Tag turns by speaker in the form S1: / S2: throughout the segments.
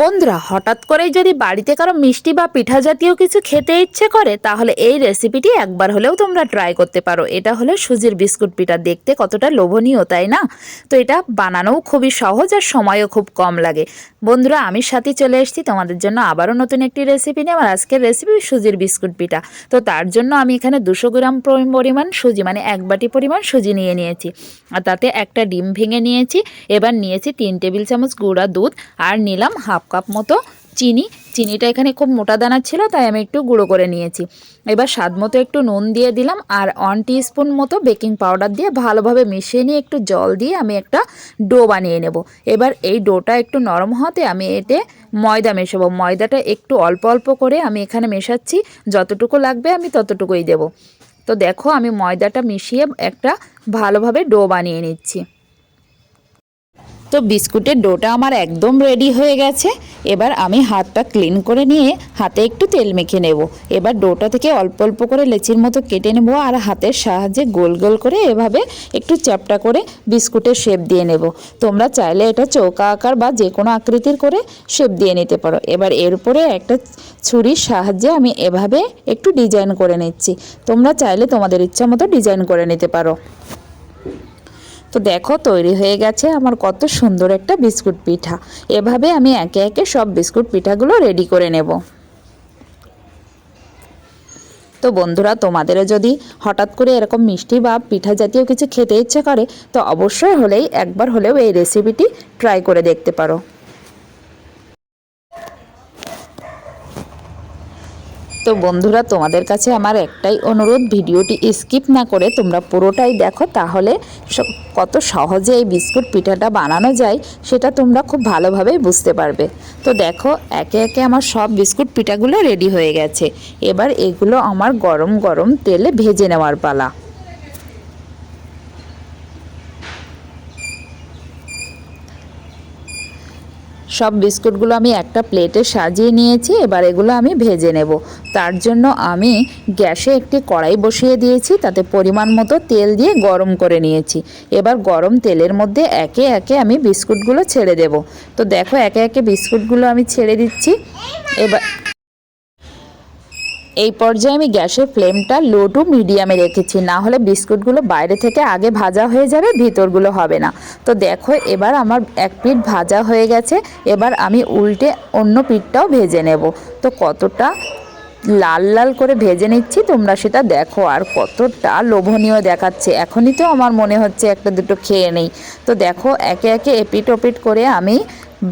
S1: বন্ধুরা, হঠাৎ করেই যদি বাড়িতে কারও মিষ্টি বা পিঠা জাতীয় কিছু খেতে ইচ্ছে করে, তাহলে এই রেসিপিটি একবার হলেও তোমরা ট্রাই করতে পারো। এটা হলো সুজির বিস্কুট পিঠা। দেখতে কতটা লোভনীয়, তাই না? তো এটা বানানোও খুবই সহজ আর সময়ও খুব কম লাগে। বন্ধুরা, আমি সাথে চলে এসেছি। তোমাদের জন্য আবারও নতুন একটি রেসিপি নিয়ে আমার আজকের রেসিপি সুজির বিস্কুট পিঠা। তো তার জন্য আমি এখানে দুশো গ্রাম পরিমাণ সুজি মানে এক বাটি পরিমাণ সুজি নিয়ে নিয়েছি। আর তাতে একটা ডিম ভেঙে নিয়েছি। এবার নিয়েছি তিন টেবিল চামচ গুঁড়া দুধ। আর নিলাম হাফ কাপ মতো চিনি। চিনিটা এখানে খুব মোটা দানা ছিল, তাই আমি একটু গুঁড়ো করে নিয়েছি। এবার স্বাদ মতো একটু নুন দিয়ে দিলাম আর ওয়ান স্পুন মতো বেকিং পাউডার দিয়ে ভালোভাবে মিশিয়ে নিয়ে একটু জল দিয়ে আমি একটা ডো বানিয়ে নেব। এবার এই ডোটা একটু নরম হতে আমি এতে ময়দা মেশাবো। ময়দাটা একটু অল্প অল্প করে আমি এখানে মেশাচ্ছি। যতটুকু লাগবে আমি ততটুকুই দেব। তো দেখো আমি ময়দাটা মিশিয়ে একটা ভালোভাবে ডো বানিয়ে নিচ্ছি। তো বিস্কুটের ডোটা আমার একদম রেডি হয়ে গেছে। এবার আমি হাতটা ক্লিন করে নিয়ে হাতে একটু তেল মেখে নেব। এবার ডোটা থেকে অল্প অল্প করে লেচির মতো কেটে নেব আর হাতের সাহায্যে গোল গোল করে এভাবে একটু চ্যাপটা করে বিস্কুটের শেপ দিয়ে নেব। তোমরা চাইলে এটা চৌকা আকার বা যে কোনো আকৃতির করে শেপ দিয়ে নিতে পারো। এবার এর উপরে একটা ছুরির সাহায্যে আমি এভাবে একটু ডিজাইন করে নিচ্ছি। তোমরা চাইলে তোমাদের ইচ্ছা মতো ডিজাইন করে নিতে পারো। তো দেখো, তৈরি হয়ে গেছে আমার কত সুন্দর একটা বিস্কুট পিঠা। এভাবে আমি একে একে সব বিস্কুট পিঠাগুলো রেডি করে নেব। তো বন্ধুরা, তোমাদেরও যদি হঠাৎ করে এরকম মিষ্টি বা পিঠা জাতীয় কিছু খেতে ইচ্ছে করে, তো অবশ্যই হলেই একবার হলেও এই রেসিপিটি ট্রাই করে দেখতে পারো। তো বন্ধুরা, তোমাদের কাছে আমার একটাই অনুরোধ, ভিডিওটি স্কিপ না করে তোমরা পুরোটাই দেখো, তাহলে কত সহজে এই বিস্কুট পিঠাটা বানানো যায়, সেটা তোমরা খুব ভালোভাবেই বুঝতে পারবে। তো দেখো, একে একে আমার সব বিস্কুট পিঠাগুলো রেডি হয়ে গেছে। এবার এগুলো আমার গরম গরম তেলে ভেজে নেওয়ার পালা। সব বিস্কুটগুলো আমি একটা প্লেটে সাজিয়ে নিয়েছি, এবার এগুলো আমি ভেজে নেব। তার জন্য আমি গ্যাসে একটি কড়াই বসিয়ে দিয়েছি, তাতে পরিমাণ মতো তেল দিয়ে গরম করে নিয়েছি। এবার গরম তেলের মধ্যে একে একে আমি বিস্কুটগুলো ছেড়ে দেব। তো দেখো, একে একে বিস্কুটগুলো আমি ছেড়ে দিচ্ছি। এবার এই পর্যায়ে আমি গ্যাসের ফ্লেমটা লো টু মিডিয়ামে রেখেছি, না হলে বিস্কুটগুলো বাইরে থেকে আগে ভাজা হয়ে যাবে, ভিতরগুলো হবে না। তো দেখো, এবার আমার এক পিঠ ভাজা হয়ে গেছে, এবার আমি উল্টে অন্য পিঠটাও ভেজে নেব। তো কতটা লাল লাল করে ভেজে নিচ্ছি, তোমরা সেটা দেখো, আর কতটা লোভনীয় দেখাচ্ছে। এখনই তো আমার মনে হচ্ছে একটা দুটো খেয়ে নেই। তো দেখো, একে একে এপিট ওপিট করে আমি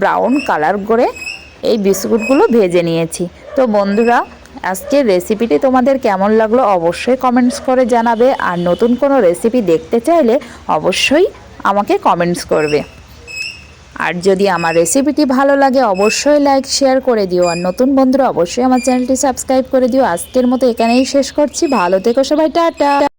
S1: ব্রাউন কালার করে এই বিস্কুটগুলো ভেজে নিয়েছি। তো বন্ধুরা আজকের রেসিপিটি তোমাদের কেমন লাগল অবশ্যই কমেন্টস করে জানাবে। আর নতুন কোনো রেসিপি দেখতে চাইলে অবশ্যই আমাকে কমেন্টস করবে। আর যদি আমার রেসিপিটি ভালো লাগে অবশ্যই লাইক শেয়ার করে দিও। আর নতুন বন্ধুরা অবশ্যই আমার চ্যানেলটি সাবস্ক্রাইব করে দিও। আজকের মতো এখানেই শেষ করছি। ভালো থেকো সবাই, টাটা!